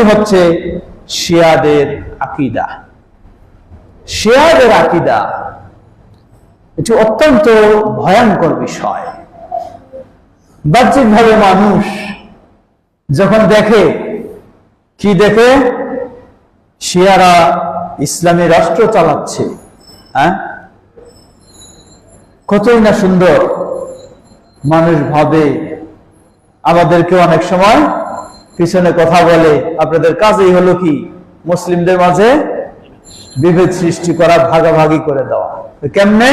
প্রথমটি হচ্ছে শিয়াদের আকিদা। শিয়াদের আকিদা এটি অত্যন্ত ভয়ঙ্কর বিষয়। বাহ্যিকভাবে মানুষ যখন দেখে, কি দেখে? শিয়ারা ইসলামী রাষ্ট্র চালাচ্ছে হ্যাঁ? কতই না সুন্দর। মানুষ ভাবে, আমাদেরকে অনেক সময় পিছনে কথা বলে আপনাদের কাজেই হলো কি? মুসলিমদের মাঝে বিভেদ সৃষ্টি করা, ভাগাভাগি করে দেওয়া। কেমনে?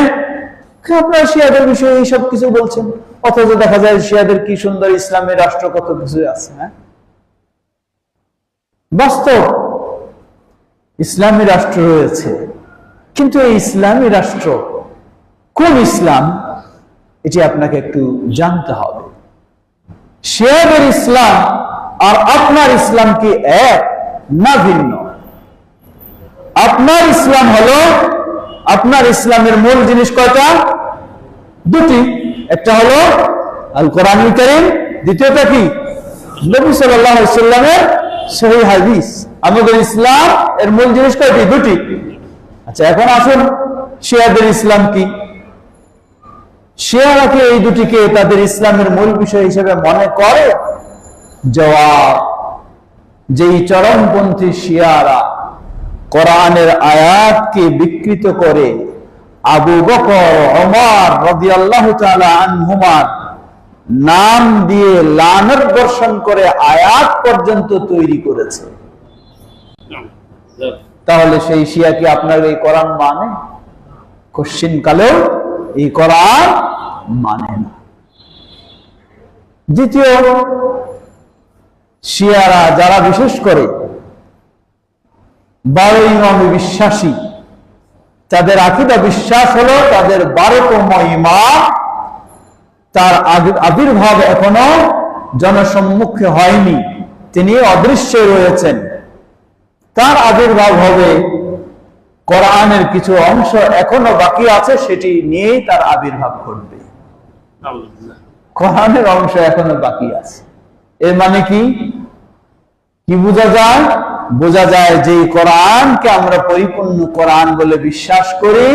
আপনারা শিয়াদের বিষয়ে এইসব কিছু বলছেন? অথচ দেখা যায় শিয়াদের কি সুন্দর ইসলামী রাষ্ট্র কত কিছু আছে হ্যাঁ? বাস্তব ইসলামী রাষ্ট্র রয়েছে। কিন্তু এই ইসলামী রাষ্ট্র কোন ইসলাম? এটি আপনাকে একটু জানতে হবে। শিয়াদের ইসলাম আর আপনার ইসলাম কি এক না ভিন্ন? আপনার ইসলাম হলো, আপনার ইসলামের মূল জিনিস কয়টা? দুটি। একটা হলো আল কোরআন করিম দ্বিতীয়টা কি? নবী সাল্লামের সহি হাদিস। আমাদের ইসলাম এর মূল জিনিস কয়টি? দুটি। আচ্ছা এখন আসুন, শিয়াদের ইসলাম কি? শিয়ারা কি এই দুটিকে তাদের ইসলামের মূল বিষয় হিসেবে মনে করে? জবাব। যেই চরমপন্থী শিয়ারা কোরআনের আয়াতকে বিকৃত করে আবু বকর আনহুমার নাম দিয়ে লানত বর্ষণ করে আয়াত পর্যন্ত তৈরি করেছে। তাহলে সেই শিয়া কি আপনার এই কোরআন মানে? কশ্চিন কালেও এই কোরআন মানে না। দ্বিতীয় শিয়ারা যারা বিশেষ করে বারো ইমামে বিশ্বাসী তাদের আকিদা বিশ্বাস হলো তাদের বারোতম ইমাম তার আবির্ভাব এখনও জনসম্মুখে হয়নি। তিনি অদৃশ্যে রয়েছেন। তার আবির্ভাব হবে কোরআনের কিছু অংশ এখনও বাকি আছে সেটি নিয়েই তার আবির্ভাব ঘটবে। কোরআনের অংশ এখনও বাকি আছে। এর মানে কি? কি বোঝা যায়? বোঝা যায় যে কোরআনকে আমরা পরিপূর্ণ কোরআন বলে বিশ্বাস করি,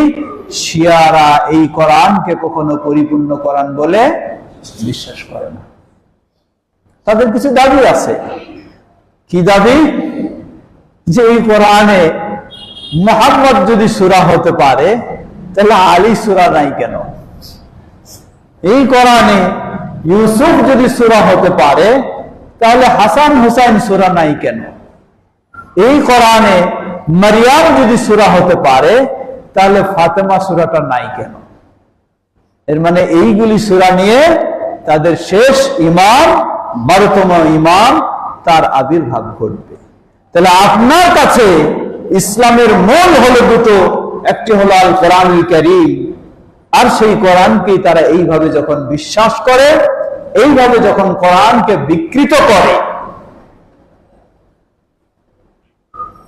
শিয়ারা এই কোরআনকে কখনো পরিপূর্ণ কোরআন বলে বিশ্বাস করে না। তাদের কিছু দাবি আছে। কি দাবি? যে এই কোরআনে মোহাম্মদ যদি সুরা হতে পারে, তাহলে আলী সুরা নাই কেন? এই কোরআনে ইউসুফ যদি সুরা হতে পারে, তাহলে হাসান হুসাইন সুরা নাই কেন? এই কোরআনে মারিয়াম যদি সুরা হতে পারে, তাহলে ফাতেমা সুরাটা নাই কেন? এর মানে এইগুলি সুরা নিয়ে তাদের শেষ ইমাম বারোতম ইমাম তার আবির্ভাব ঘটবে। তাহলে আপনার কাছে ইসলামের মূল হলো দুটো, একটি হলো আল কোরআন করিম আর সেই কোরআনকে তারা এইভাবে যখন বিশ্বাস করে, এইভাবে যখন কোরআনকে বিকৃত করে,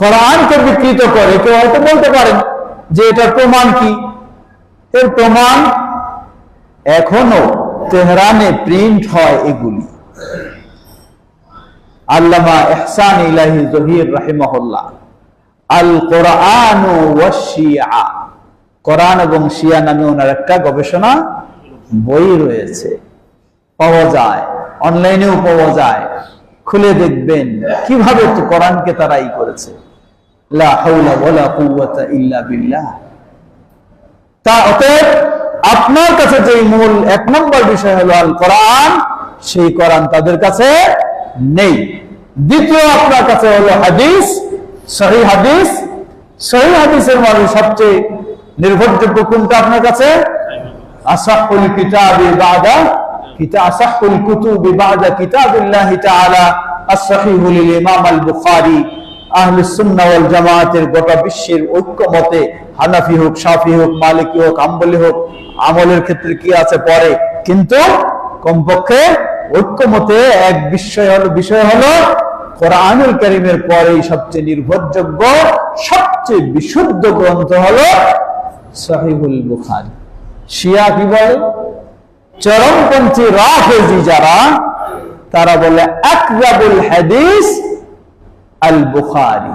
কোরআনকে বিকৃত করে, কেউ হয়তো বলতে পারেন যে এটার প্রমাণ কি? এর প্রমাণ এখনও তেহরানে প্রিন্ট হয় এগুলি। আল্লামা এহসান ইলাহি জহির রাহিমহল্লাহ আল কোরআন কোরআন এবং শিয়া নামে ওনার একটা গবেষণা বই রয়েছে। পাওয়া যায়, অনলাইনেও পাওয়া যায়। খুলে দেখবেন কীভাবে তো কোরআনকে তারা ই করেছে। তা অতএব আপনার কাছে যে মূল এক নম্বর বিষয় হলো আল কোরআন, সেই কোরআন তাদের কাছে নেই। দ্বিতীয় আপনার কাছে হলো হাদিস, সহি হাদিস। সহি হাদিসের মধ্যে সবচেয়ে নির্ভরযোগ্য কোনটা আপনার কাছে? আমলের ক্ষেত্রে কি আছে? পরে। কিন্তু কমপক্ষে ঐক্যমতে এক বিষয় হলো বিষয় হলো কোরআনুল করিমের পরেই সবচেয়ে নির্ভরযোগ্য, সবচেয়ে বিশুদ্ধ গ্রন্থ হলো সহিহুল বুখারী। শিয়া কি বলে? চরমপন্থী রাফেজি যারা, তারা বলে, আকরাবুল হাদিস আল বুখারি।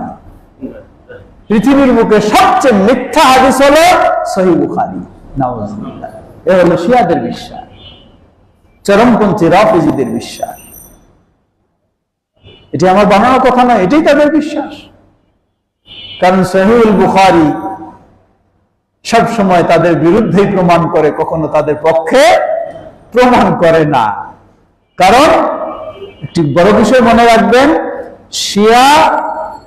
পৃথিবীর বুকে সবচেয়ে মিথ্যা হাদিস সহি বুখারি। এ শিয়াদের বিশ্বাস। চরমপন্থী রাফিজিদের বিশ্বাস। এটি আমার বানানোর কথা নয়, এটাই তাদের বিশ্বাস। কারণ সহিউল বুখারি সব সময় তাদের বিরুদ্ধেই প্রমাণ করে, কখনো তাদের পক্ষে প্রমাণ করে না। কারণ একটি বড় বিষয় মনে রাখবেন, শিয়া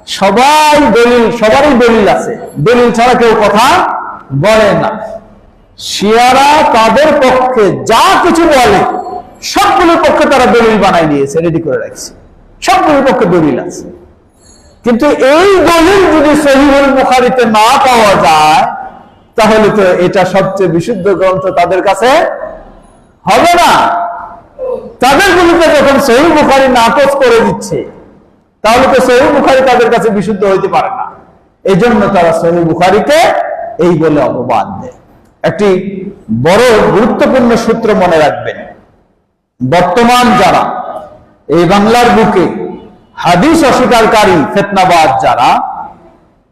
সবাই দলিল, সবারই দলিল আছে। দলিল ছাড়া কেউ কথা বলে না। শিয়ারা তাদের পক্ষে যা কিছু বলে, সবগুলোর পক্ষে তারা দলিল বানাই নিয়েছে রেডি করে রাখছে। সবগুলোর পক্ষে দলিল আছে। কিন্তু এই দলিল যদি সহিহুল বুখারিতে না পাওয়া যায় তাহলে তো এটা সবচেয়ে বিশুদ্ধ গ্রন্থ তাদের কাছে হবে না। তাদের বিরুদ্ধে যখন সহি বুখারি নাকচ করে দিচ্ছে, তাহলে তো সহি বুখারি তাদের কাছে বিশুদ্ধ হইতে পারে না। এই জন্য তারা সহি বুখারিকে এই বলে অপবাদ দেয়। একটি বড় গুরুত্বপূর্ণ সূত্র মনে রাখবেন। বর্তমান যারা এই বাংলার বুকে হাদিস অস্বীকারী ফেতনাবাদ যারা,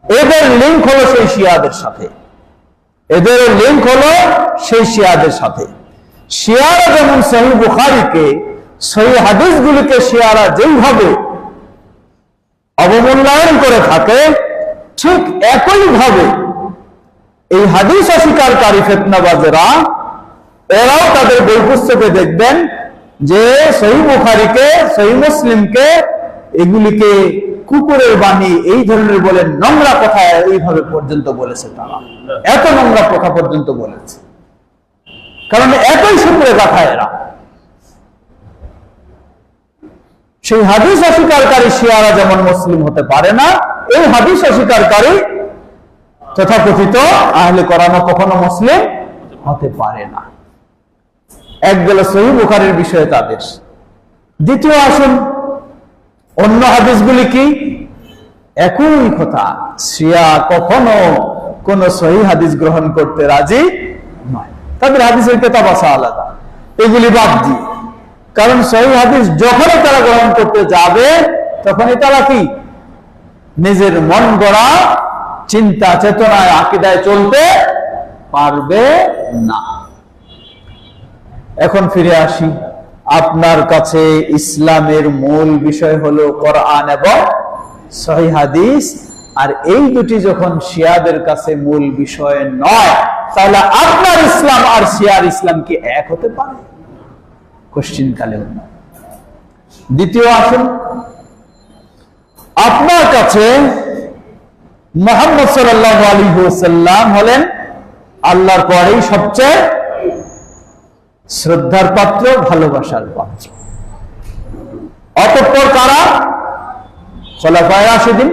এদের লিঙ্ক হলো সেই শিয়াদের সাথে। এদের লিঙ্ক হলো সেই শিয়াদের সাথে। শিয়ারা যেমন সহি বুখারিকে সহি হাদিসগুলিকে শিয়ারা যেইভাবে অবমূল্যায়ন করে থাকে, ঠিক একইভাবে এই হাদিস অস্বীকারী ফেতনাবাজেরা, এরাও তাদের বই পুস্তকে দেখবেন যে সহি বুখারিকে সহি মুসলিমকে এগুলিকে কুকুরের বাণী, এই ধরনের বলে নোংরা কথা এইভাবে পর্যন্ত বলেছে তারা। এত নোংরা কথা পর্যন্ত বলেছে। কারণ একই সূত্রে কথা এরা সেই হাদিস অস্বীকারী শিয়ারা যেমন মুসলিম হতে পারে না, এই হাদিস অস্বীকারী তথাকথিত আহলে করানো কখনো মুসলিম হতে পারে না। এক গেল সহি বুখারের বিষয়ে তাদের। দ্বিতীয় আসুন, অন্য হাদিসগুলি কি? একই কথা। শিয়া কখনো কোন সহি হাদিস গ্রহণ করতে রাজি নয়। তাদের হাদিসের কেতাব আসা আলাদা। এগুলি বাদ দিয়ে। কারণ সহি হাদিস যখনই তারা গ্রহণ করতে যাবে, তখনই তারা কি? নিজের মন গড়া, চিন্তা, চেতনায়, আকিদায় চলতে পারবে না। এখন ফিরে আসি। আপনার কাছে ইসলামের মূল বিষয় হলো কোরআন এবং সহি হাদিস। আর এই দুটি যখন শিয়াদের কাছে মূল বিষয় নয়, তাহলে আপনার ইসলাম আর শিয়ার ইসলাম কি এক হতে পারে? কোশ্চিন কালেও দ্বিতীয় আসুন, আপনার কাছে মোহাম্মদ সাল্লাহ আলী সাল্লাম হলেন আল্লাহর পরেই সবচেয়ে শ্রদ্ধার পাত্র, ভালোবাসার পাত্র। অতঃপর কারা? খোলাফায় রাশিদিন।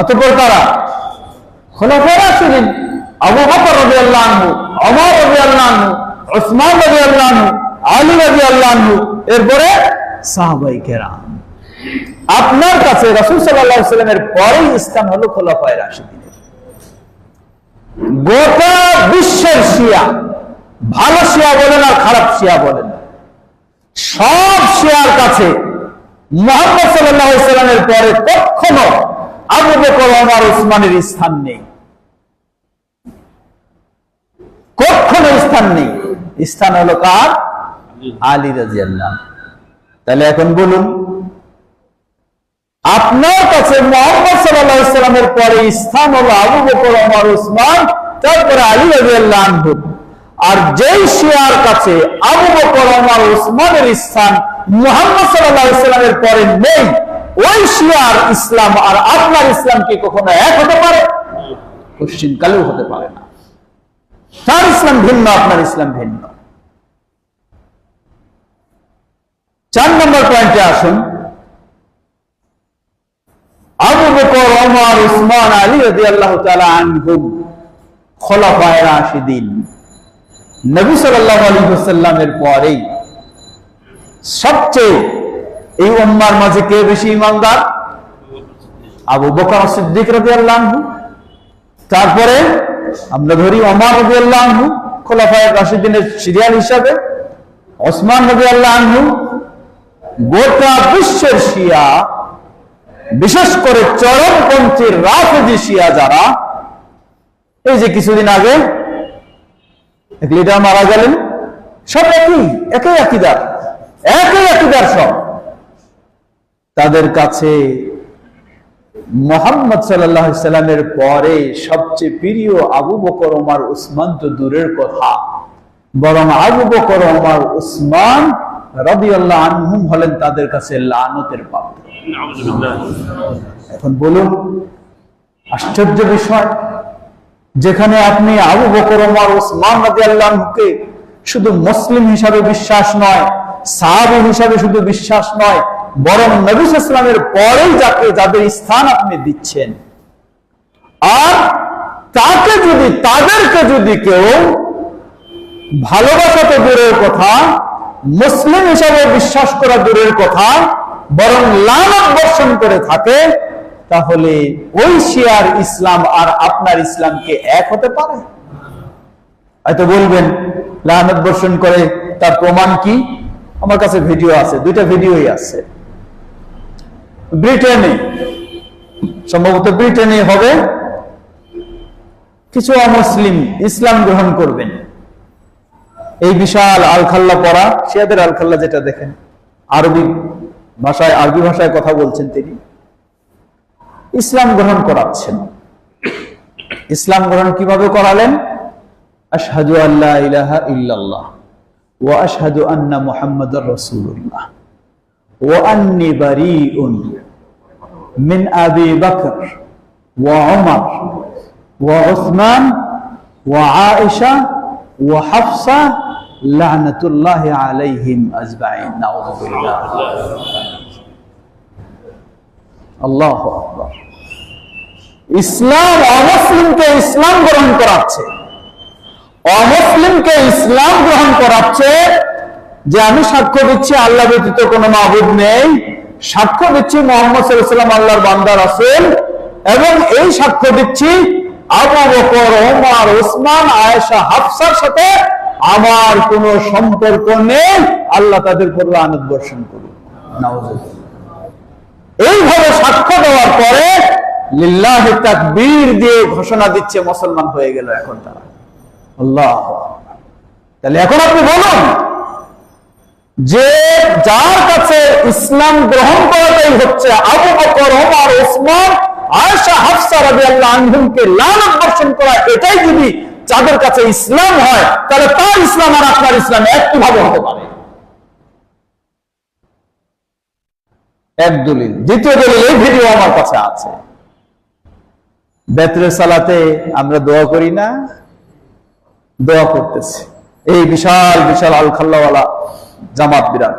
অতঃপর কারা খোলাফায় রাশিদিন আবু বকর রাদিয়াল্লাহু আনহু, ওমর রাদিয়াল্লাহু আনহু উসমান রাদিয়াল্লাহু আনহু, আলী রাদিয়াল্লাহু আনহু, এরপরে সাহাবাই কেরাম আপনার কাছে রাসূল আলাইহি সাল্লামের পরেই স্থান হলো খোলাফায় রাশিদিনের গোটা বিশ্বের শিয়া, ভালো শিয়া বলেন আর খারাপ শিয়া বলেন সব শিয়ার কাছে মোহাম্মদ সাল্লামের পরে কখনো আবু বকর ওমর উসমানের স্থান নেই। কখনো স্থান নেই। স্থান হলো কার? আলী রাজিয়াল্লাহ তাহলে এখন বলুন, আপনার কাছে মোহাম্মদ সাল্লাহ ইসলামের পরে স্থান হলো আবু বকর ওমর উসমান তারপরে আলী রাজিয়াল্লাহ আনহু। আর যেই শিয়ার কাছে আবু বকর ওমর উসমানের স্থান মুহাম্মদ সাল্লাল্লাহু আলাইহি সাল্লামের পরে নেই ওই শিয়ার ইসলাম আর আপনার ইসলাম কি কখনো এক হতে পারে? কোশ্চিন কালেও হতে পারে না। তার ইসলাম ভিন্ন, আপনার ইসলাম ভিন্ন। চার নম্বর পয়েন্টে আসুন। আবু বকর, ওমর, উসমান, আলী রাদিয়াল্লাহু তাআলা আনহুম খোলাফায়ে রাশিদিন। নবী সাল্লাল্লাহু আলাইহি ওয়াসাল্লামের পরেই সবচেয়ে এই উম্মার মাঝে কে বেশি ইমানদার? আবু বকর সিদ্দিক রাদিয়াল্লাহু আনহু। তারপরে আমরা ধরি ওমর রাদিয়াল্লাহু আনহু, খোলাফায়ে রাশিদিনের সিরিয়াল হিসাবে। ওসমান রাদিয়াল্লাহু আনহু গোটা বিশ্বের শিয়া, বিশেষ করে চরমপন্থীর রাফেজি শিয়া যারা, এই যে কিছুদিন আগে এক লিডার মারা গেলেন। সব একই একই আকিদার একই আকিদার সব। তাদের কাছে মোহাম্মদ সাল্লামের পরে সবচেয়ে প্রিয় আবু বকর, ওমার, উসমান তো দূরের কথা। বরং আবু বকর, ওমার, উসমান রবিআল্লাহ আনহুম হলেন তাদের কাছে লানতের পাত্র। এখন বলুন, আশ্চর্য বিষয়, যেখানে আপনি আবু বকর, ওমার, উসমান রবিআল্লাহকে শুধু মুসলিম হিসাবে বিশ্বাস নয়, সাহাবি হিসাবে শুধু বিশ্বাস নয় বরং নবী ইসলামের পরেই যাকে, যাদের স্থান আপনি দিচ্ছেন। আর তাকে যদি, তাদেরকে যদি কেউ ভালোবাসা তো দূরের কথা, মুসলিম হিসাবে বিশ্বাস করা দূরের কথা, বরং লানত বর্ষণ করে থাকে, তাহলে ওই শিয়ার ইসলাম আর আপনার ইসলামকে এক হতে পারে? হয়তো বলবেন, লানত বর্ষণ করে, তার প্রমাণ কি? আমার কাছে ভিডিও আছে, দুইটা ভিডিওই আছে। ব্রিটেনে, সম্ভবত ব্রিটেনে হবে কিছু অমুসলিম ইসলাম গ্রহণ করবেন। এই বিশাল আলখাল্লা পড়া, শিয়াদের আলখাল্লা যেটা দেখেন, আরবি ভাষায় আরবি ভাষায় কথা বলছেন তিনি। ইসলাম গ্রহণ করাচ্ছেন। ইসলাম গ্রহণ কীভাবে করালেন? আশহাদু আল্লাহ ইলাহা ইল্লাল্লাহ ওয়া আশহাদু আন্না মুহাম্মাদুর রাসূলুল্লাহ। ওয়া আন্নি বারিউন মিন আবি বকর ওয়া উমর ওয়া উসমান ওয়া আয়েশা ওয়া হাফসা লানাতুল্লাহ আলাইহিম আজমাইন নাউযু বিল্লাহ আল্লাহ আকবার ইসলাম অমুসলিমকে ইসলাম গ্রহণ করাচ্ছে। অমুসলিমকে ইসলাম গ্রহণ করাচ্ছে যে আমি সাক্ষ্য দিচ্ছি, আল্লাহ ব্যতীত কোনো মাহবুদ নেই। সাক্ষ্য দিচ্ছি মোহাম্মদ সাল্লাম আল্লাহর বান্দার আছেন এবং এই সাক্ষ্য দিচ্ছি ওসমান হাফসার সাথে আমার সম্পর্ক নেই। আল্লাহ তাদের করুন এইভাবে সাক্ষ্য দেওয়ার পরে লিল্লাহ তাকবীর দিয়ে ঘোষণা দিচ্ছে মুসলমান হয়ে গেল এখন তারা। আল্লাহ তাহলে এখন আপনি বলুন যে যার কাছে ইসলাম গ্রহণ করাটাই হচ্ছে আবু বকর, ওমর, ওসমান, আয়েশা, হাফসা রাদিয়াল্লাহু আনহুমকে লানত বর্ষণ করা, এটাই যদি যাদের কাছে ইসলাম হয়, তাহলে তার ইসলাম আর আপনার ইসলাম একই ভাবে হতে পারে। এক দলিল। দ্বিতীয় দলিল এই ভিডিও আমার কাছে আছে। বেতরে সালাতে আমরা দোয়া করি না, দোয়া করতেছি। এই বিশাল বিশাল আল খাল্লাওয়ালা জামাত বিরাট।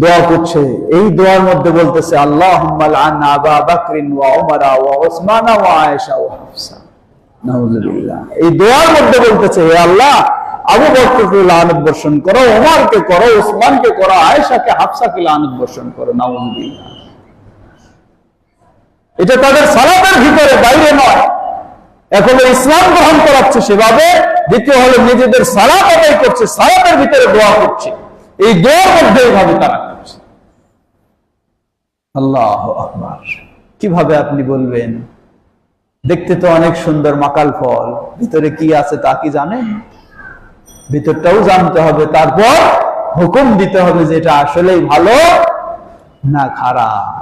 দোয়া করছে। এই দোয়ার মধ্যে বলতেছে আল্লাহ আবা বাকরিন ওয়া ওমরা ওয়া ওসমানা ওয়া আয়েশা ওয়া হাফসা। এই দোয়ার মধ্যে বলতেছে, হে আল্লাহ, আবু বকরকে লানত বর্ষণ করো ওমরকে করো ওসমানকে করো, আয়েশাকে, হাফসাকে লানত বর্ষণ করো। নাউজুবিল্লাহ। এটা তাদের সালাতের ভিতরে বাইরে নয়। এখন ইসলাম গ্রহণ করাচ্ছে সেভাবে। দ্বিতীয় হলো নিজেদের সালাত আদায় করছে, সালাতের ভিতরে দোয়া করছে। এই দোয়ার মধ্যে এইভাবে তারা করছে আল্লাহ আকবার। কীভাবে আপনি বলবেন? দেখতে তো অনেক সুন্দর মাকাল ফল। ভিতরে কি আছে তা কি জানেন? ভিতরটাও জানতে হবে, তারপর হুকুম দিতে হবে যে এটা আসলেই ভালো না খারাপ।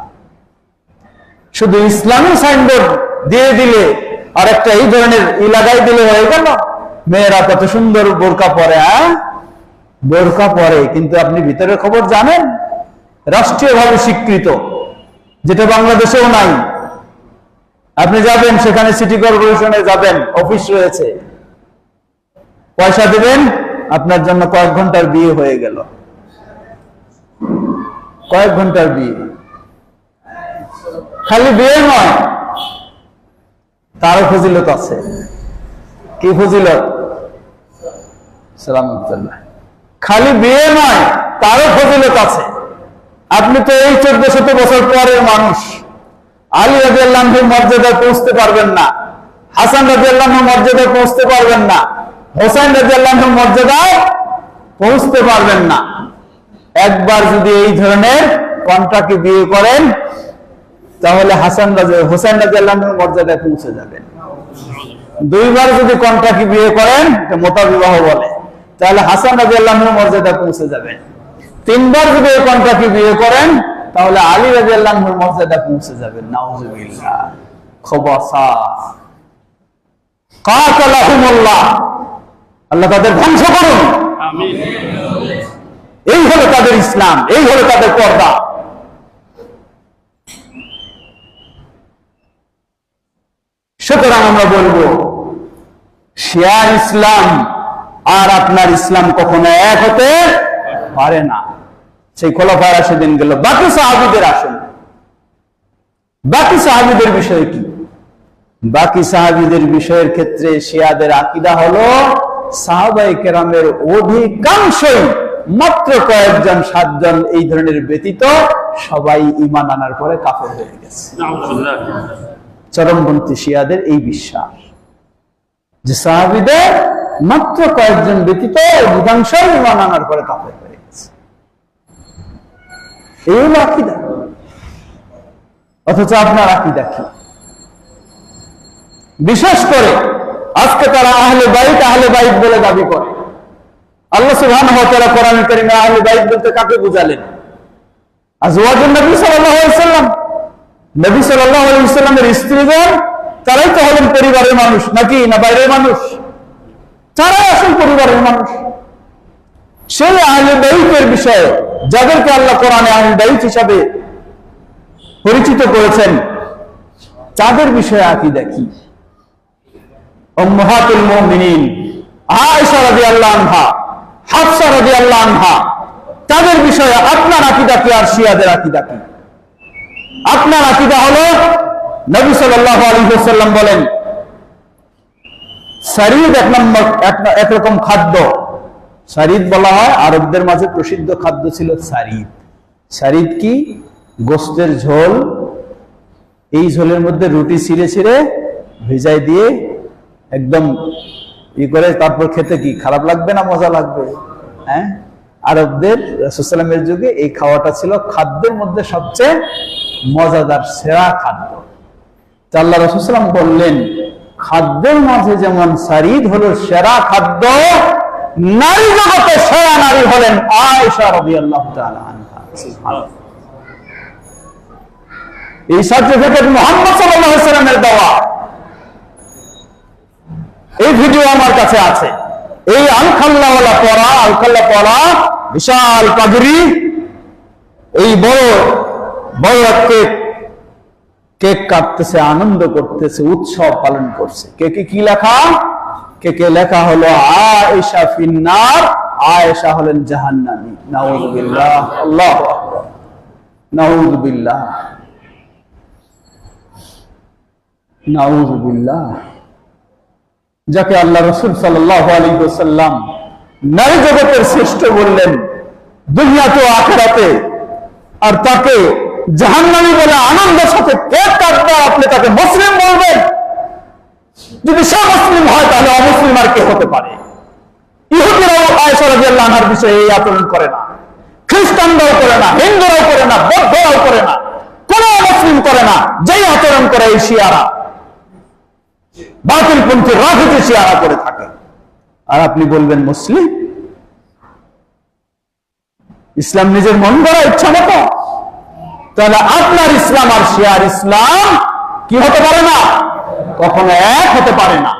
শুধু ইসলামী সাইনবোর্ড দিয়ে দিলে আর একটা এই ধরনের ই লাগাই দিলে হয়ে গেল। মেয়েরা কত সুন্দর বোরকা পরে হ্যাঁ? বোরকা পরে, কিন্তু আপনি ভিতরের খবর জানেন? রাষ্ট্রীয়ভাবে স্বীকৃত, যেটা বাংলাদেশেও নাই। আপনি যাবেন, সেখানে সিটি কর্পোরেশনে যাবেন, অফিস রয়েছে। পয়সা দেবেন, আপনার জন্য কয়েক ঘণ্টার বিয়ে হয়ে গেল। কয়েক ঘণ্টার বিয়ে। খালি বিয়ে নয়, তারও ফজিলত আছে। কি ফজিলত? সালাম খালি বিয়ে নয়, তারও ফজিলত আছে। আপনি তো এই চোদ্দ শত বছর পরের মানুষ। আলী রাজি মর্যাদায় পৌঁছতে পারবেন না। হাসান রাজি মর্যাদায় পৌঁছতে পারবেন না। হোসেন রাজি মর্যাদায় পৌঁছতে পারবেন না। একবার যদি এই ধরনের কন্ট্রাক্টে বিয়ে করেন, তাহলে হাসান রাজা হোসেন রাজা মর্যাদায় পৌঁছে যাবেন। দুইবার যদি কন্ট্রাক্ট বিয়ে করেন মোতা বিবাহ বলে। তাহলে হাসান রাজি আল্লাহের মর্যাদা পৌঁছে যাবেন তিনবার যদি এই কন্ট্রাক্ট বিয়ে করেন তাহলে আলী রাজি আল্লাহর মর্যাদা পৌঁছে যাবেন। নাউজুবিল্লাহ। খবসা কাতালাহুমুল্লাহ। আল্লাহ তাদের ধ্বংস করুন। এই হলো তাদের ইসলাম এই হলো তাদের পর্দা। সুতরাং আমরা বলব শিয়ার ইসলাম আর আপনার ইসলাম কখনো এক হতে পারে না। সেই খোলাফার সেদিন গেল। বাকি সাহাবিদের আসেন বাকি সাহাবিদের বিষয় কি? বাকি সাহাবিদের বিষয়ের ক্ষেত্রে শিয়াদের আকিদা হলো সাহাবাই কেরামের অধিকাংশই মাত্র কয়েকজন সাতজন এই ধরনের ব্যতীত সবাই ইমান আনার পরে কাফের হয়ে গেছে। চরমপন্থী শিয়াদের এই বিশ্বাস যে সাহাবিদের মাত্র কয়েকজন ব্যতীত অধিকাংশ ইমান আনার পরে কাফের হয়ে গেছে। এই হলো আকিদা। অথচ আপনার আকিদা কি? বিশেষ করে আজকে তারা আহলে বাইত আহলে বাইত বলে দাবি করে। আল্লাহ সুবহানাহু ওয়া তাআলা কোরআন কারীমে আহলে বাইত বলতে কাকে বুঝালেন? আজওয়াজুন নবী সাল্লাল্লাহু ওয়াসাল্লাম নবী সাল্লাল্লাহু আলাইহি ওয়াসাল্লামের স্ত্রীগণ, তারাই তো হলেন পরিবারের মানুষ, নাকি না বাইরের মানুষ? তারাই আসল পরিবারের মানুষ। সেই আহলে বাইতের বিষয়ে যাদেরকে আল্লাহ কোরআনে আহলে বাইত হিসাবে পরিচিত করেছেন, তাদের বিষয়ে আকীদা কি? উম্মাহাতুল মুমিনিন, আয়েশা রাদিয়াল্লাহু আনহা, হাফসা রাদিয়াল্লাহু আনহা, তাদের বিষয়ে আপনার আকীদা কি আর শিয়াদের আকীদা কি? আপনার আকীদা হলো, নবী সাল্লাল্লাহু আলাইহি ওয়াসাল্লাম বলেন সারিদ এক নম্বর, এক- একরকম খাদ্য। সারিদ বলা হয়, আরবদের মাঝে প্রসিদ্ধ খাদ্য ছিল সারিদ। সারিদ কি? গোস্তের ঝোল। এই ঝোলের মধ্যে রুটি ছিঁড়ে ছিঁড়ে ভেজাই দিয়ে একদম ই করে তারপর খেতে কি? খারাপ লাগবে না মজা লাগবে? হ্যাঁ? আরবদের রসুলামের যুগে এই খাওয়াটা ছিল খাদ্যের মধ্যে সবচেয়ে মজাদার, সেরা খাদ্য। আল্লাহ রসুলাম বললেন খাদ্যের মাঝে যেমন সারিদ হলো সেরা খাদ্য, নারী জগতে সেরা নারী হলেন রাদিয়াল্লাহু তাআলা এই সার্টিফিকেট মোহাম্মদ সাল্লামের দেওয়া। এই ভিডিও আমার কাছে আছে। এই আলখাল্লাওয়ালা পড়া, আলখাল্লা পড়া বিশাল পাগড়ি। এই বড় বড় কেক কাটতেছে, আনন্দ করতেছে, উৎসব পালন করছে। কেকে কি লেখা? কেকে লেখা হলো? আয়েশা ফিন্নার। আয়েশা হলেন জাহান্নামী। নাউযুবিল্লাহ আল্লাহু আকবার। নাউযুবিল্লাহ নাউযুবিল্লাহ যাকে আল্লাহ রসুল সাল্লাল্লাহু আলাইহি ওয়াসাল্লাম নারী জগতের শ্রেষ্ঠ বললেন দুনিয়াতে ও আখেরাতে। আর তাকে জাহান্নামী বলে আনন্দের সাথে কেক কাটবে আপনি তাকে মুসলিম বলবেন যদি সে মুসলিম হয় তাহলে কে হতে পারে। ইহুদিরাও আনহার বিষয়ে এই আচরণ করে না। খ্রিস্টানরাও করে না, হিন্দুরাও করে না, বৌদ্ধরাও করে না, কোন মুসলিম করে না, যেই আচরণ করে এই শিয়ারা। রাজনীতি শিয়ারা করে থাকে। আর আপনি বলবেন, মুসলিম? ইসলাম নিজের মন করা ইচ্ছা মতো। তাহলে আপনার ইসলাম আর শিয়ার ইসলাম কি হতে পারে না? কখনো এক হতে পারে না।